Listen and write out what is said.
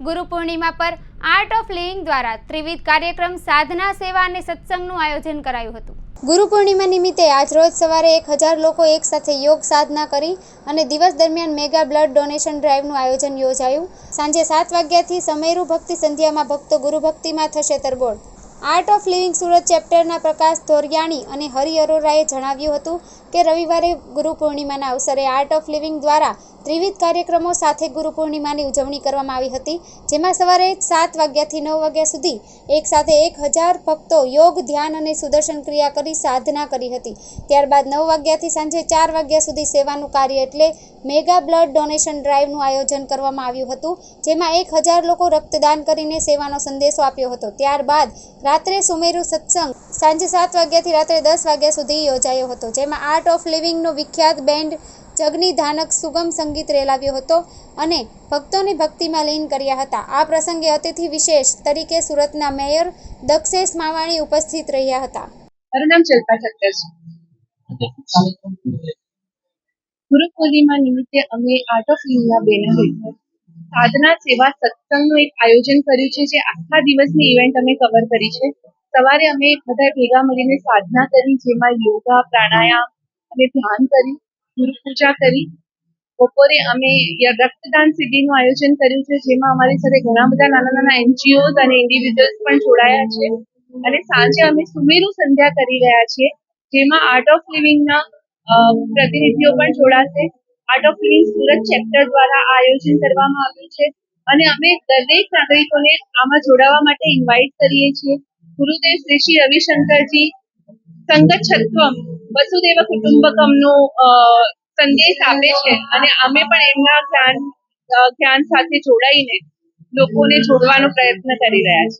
ગુરુ પૂર્ણિમા પર art of living દ્વારા ત્રિવિધ કાર્યક્રમ, સાધના, સેવા અને સત્સંગનું આયોજન કરાયું હતું. ગુરુ પૂર્ણિમા નિમિત્તે આજરોજ સવારે એક હજાર લોકો એકસાથે યોગ, સાધના કરી અને દિવસ દરમિયાન મેગા બ્લડ ડોનેશન ડ્રાઈવનું આયોજન યોજાયું. સાંજે સાત વાગ્યાથી સમયરૂ ભક્તિ સંધ્યામાં ભક્તો ગુરુ ભક્તિમાં થશે તરબોળ. આર્ટ ઓફ લિવિંગ સુરત ચેપ્ટરના પ્રકાશ ધોરિયાણી અને હરિ અરોરાએ જણાવ્યું હતું કે રવિવારે ગુરુ પૂર્ણિમાના અવસરે આર્ટ ઓફ લિવિંગ દ્વારા ત્રિવિધ કાર્યક્રમો સાથે ગુરુ પૂર્ણિમાની ઉજવણી કરવામાં આવી હતી, જેમાં સવારે સાત વાગ્યાથી નવ વાગ્યા સુધી એક સાથે એક હજાર ભક્તો યોગ, ધ્યાન અને સુદર્શન ક્રિયા કરી સાધના કરી હતી. ત્યારબાદ નવ વાગ્યાથી સાંજે ચાર વાગ્યા સુધી સેવાનું કાર્ય એટલે મેગા બ્લડ ડોનેશન ડ્રાઈવનું આયોજન કરવામાં આવ્યું હતું, જેમાં એક હજાર લોકો રક્તદાન કરીને સેવાનો સંદેશો આપ્યો હતો. ત્યારબાદ રાત્રે સુમેરુ સત્સંગ સાંજે સાત વાગ્યાથી રાત્રે દસ વાગ્યા સુધી યોજાયો હતો, જેમાં આર્ટ ઓફ લિવિંગનો વિખ્યાત બેન્ડ જગની સુગમ સંગીત રેલાવ્યો હતો અને ભક્તોને ભક્તિમાં લીન કર્યા હતા. આ પ્રસંગે અતિથિ વિશેષ તરીકે સુરતના મેયર દક્ષેશ માવાણી ઉપસ્થિત રહ્યા હતા. મારું નામ શિલ્પા ઠક્કર ગુરુ પૂર્ણિમા નિમિત્તે અમે આર્ટ ઓફ લિવિંગના બેનર સાધના સેવા સત્સંગનું એક આયોજન કર્યું છે, જે આખા દિવસની ઇવેન્ટ અમે કવર કરી છે. સવારે અમે બધા ભેગા મળીને સાધના કરી, જેમાં યોગા, પ્રાણાયામ અને ધ્યાન કરી ગુરુ કરી. બપોરે અમે રક્તદાન શિબિરનું આયોજન કર્યું છે, જેમાં અમારી સાથે ઘણા બધા નાના નાના એનજીઓ અને ઇન્ડિવિજ્યુઅલ્સ પણ જોડાયા છે. અને સાંજે અમે સુમેરુ સંધ્યા કરી રહ્યા છીએ, જેમાં આર્ટ ઓફ લિવિંગના પ્રતિનિધિઓ પણ જોડાશે. Art of living Surat chapter દ્વારા આયોજન કરવામાં આવ્યું છે. અને અમે દરેક નાગરિકોને આમાં જોડાવા માટે ઇન્વાઇટ કરીએ છીએ. ગુરુદેવ શ્રી શ્રી રવિશંકરજી સંગચ્છત્વમ વસુદેવ કુટુંબકમનો સંદેશ આપે છે અને અમે પણ એમના જ્ઞાન જ્ઞાન સાથે જોડાઈને લોકોને જોડવાનો પ્રયત્ન કરી રહ્યા છીએ.